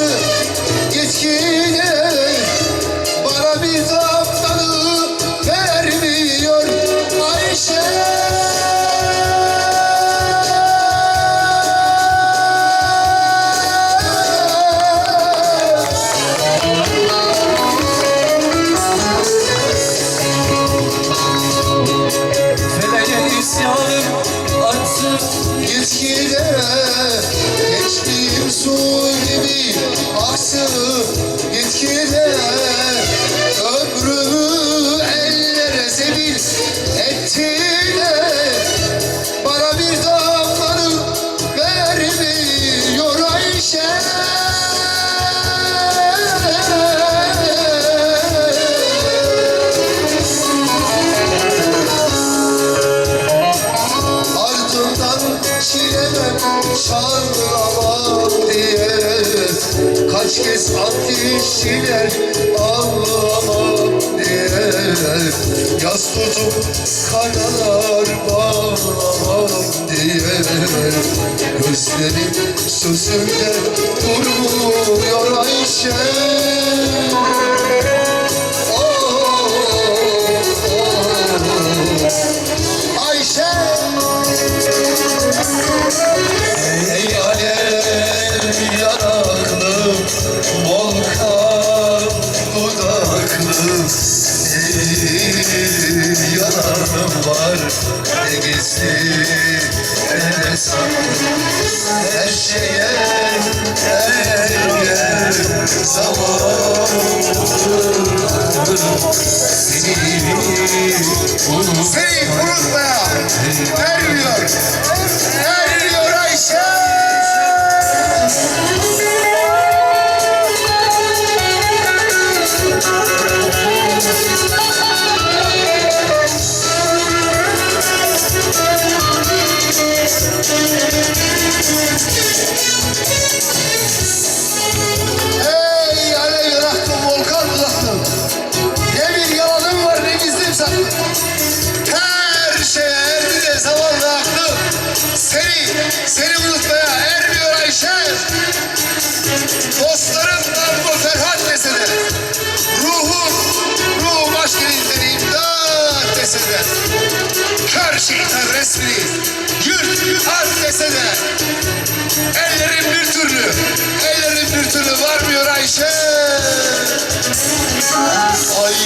四 aksın Gitgide ömrümü ellere zebil ettiler Bana bir damlanı vermiyor Ayşe. Ardından çilemem çağlamam diye Kez ateşiler ağlamam diye Yaz tutup karalar bağlamam diye. Gözlerim sözümde durmuyor Ayşe Volkan dudaklı Bir yanağım var Ne gizli ne Her şeye zaman Her şeye erdi de zamanla aklı Seni, seni unutmaya ermiyor Ayşe. Dostların narko Ferhat dese de Ruhum, ruhum aşk elinden imdat dese de Kör şeytan resmini. Yırt at dese de Ellerim bir türlü, ellerim bir türlü varmıyor Ayşe. Ayşe.